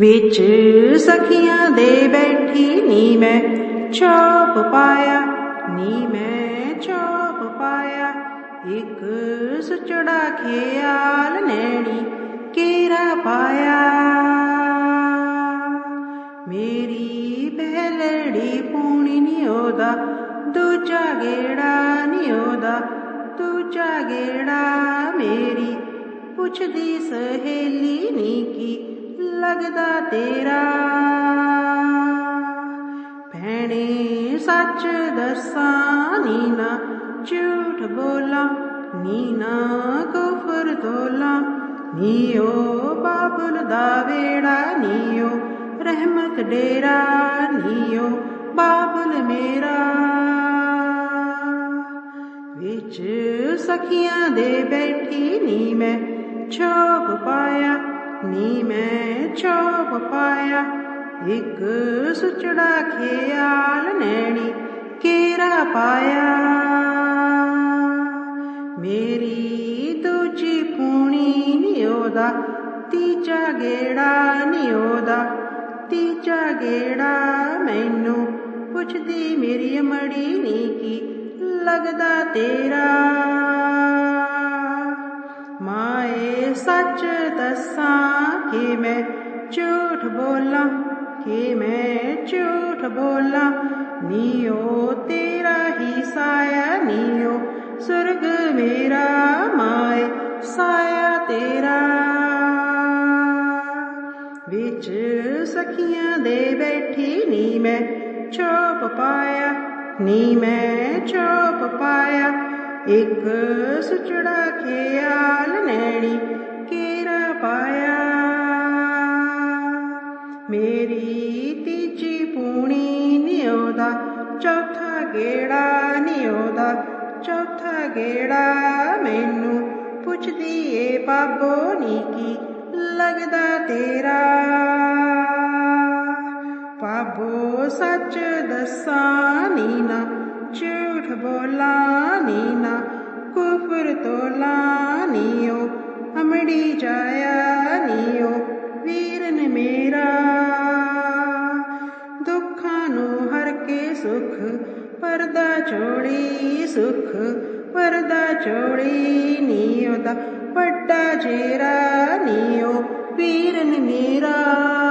ਵਿੱਚ ਸਖੀਆਂ ਦੇ ਬੈਠੀ ਨੀ ਮੈਂ ਚੋਪ ਪਾਇਆ, ਨੀ ਮੈਂ ਚੋਪ ਪਾਇਆ। ਇੱਕ ਸੁਚੜਾ ਖਿਆਲ ਨੈਣੀ ਕੇਰਾ ਪਾਇਆ। ਮੇਰੀ ਬਹਿਲੜੀ ਪੂਣੀ ਨੀ ਉਹਦਾ, ਦੂਜਾ ਗੇੜਾ ਨੀ ਉਹਦਾ, ਦੂਜਾ ਗੇੜਾ ਮੇਰੀ। ਪੁੱਛਦੀ ਸਹੇਲੀ ਨੀ ਕੀ लगदा तेरा भैने सच दसा नीना झूठ बोला नीना कुफर तोला नीयो बाबुल दा वेड़ा रहमत डेरा नीयो बाबुल मेरा बिच सखियाँ दे बैठी नी मैं छोप पाया नी मैं ਨੀ ਮੈਂ ਪਾਇਆ, ਇੱਕ ਸੁਚੜਾ ਖਿਆਲ ਨੈਣੀ ਕੇਰਾ ਪਾਇਆ। ਮੇਰੀ ਦੂਜੀ ਪੂਣੀ ਨੀ ਉਹਦਾ, ਤੀਜਾ ਗੇੜਾ ਨੀ ਉਹਦਾ, ਤੀਜਾ ਗੇੜਾ ਮੈਨੂੰ ਪੁੱਛਦੀ, ਮੇਰੀ ਮੜੀ ਨੀ ਕੀ ਲੱਗਦਾ ਤੇਰਾ। ਮਾਏ, ਸੱਚ ਦੱਸਾਂ ਕਿ ਮੈਂ झूठ बोला कि मैं झूठ बोला। नियो तेरा ही साया, नियो स्वर्ग मेरा माय साया तेरा। विच सखियाँ दे बैठी, नी मैं चोप पाया, नी मैं चोप पाया। एक सुचड़ा ख्याल नैनी ਮੇਰੀ ਤੀਜੀ ਪੂਣੀ ਨਿਉਦਾ, ਚੌਥਾ ਗੇੜਾ ਨਿਉਦਾ, ਚੌਥਾ ਗੇੜਾ ਮੈਨੂੰ ਪੁੱਛਦੀ ਏ ਬਾਬੋ ਨੀ ਕੀ ਲੱਗਦਾ ਤੇਰਾ। ਬਾਬੋ ਸੱਚ ਦੱਸਾਂ ਨੀ ਨਾ ਝੂਠ ਬੋਲਾਂ ਨੀ ਨਾ ਕੁਫਰ ਤੋਲਾਂ ਨੀਓ, ਅਮੜੀ ਜਾਇਆ ਨੀ ਓ ਵੀਰਨ ਮੇਰਾ। पर चोडी सुख पर चोडी नियोदा पट्टा चेरा नियो पीरीरा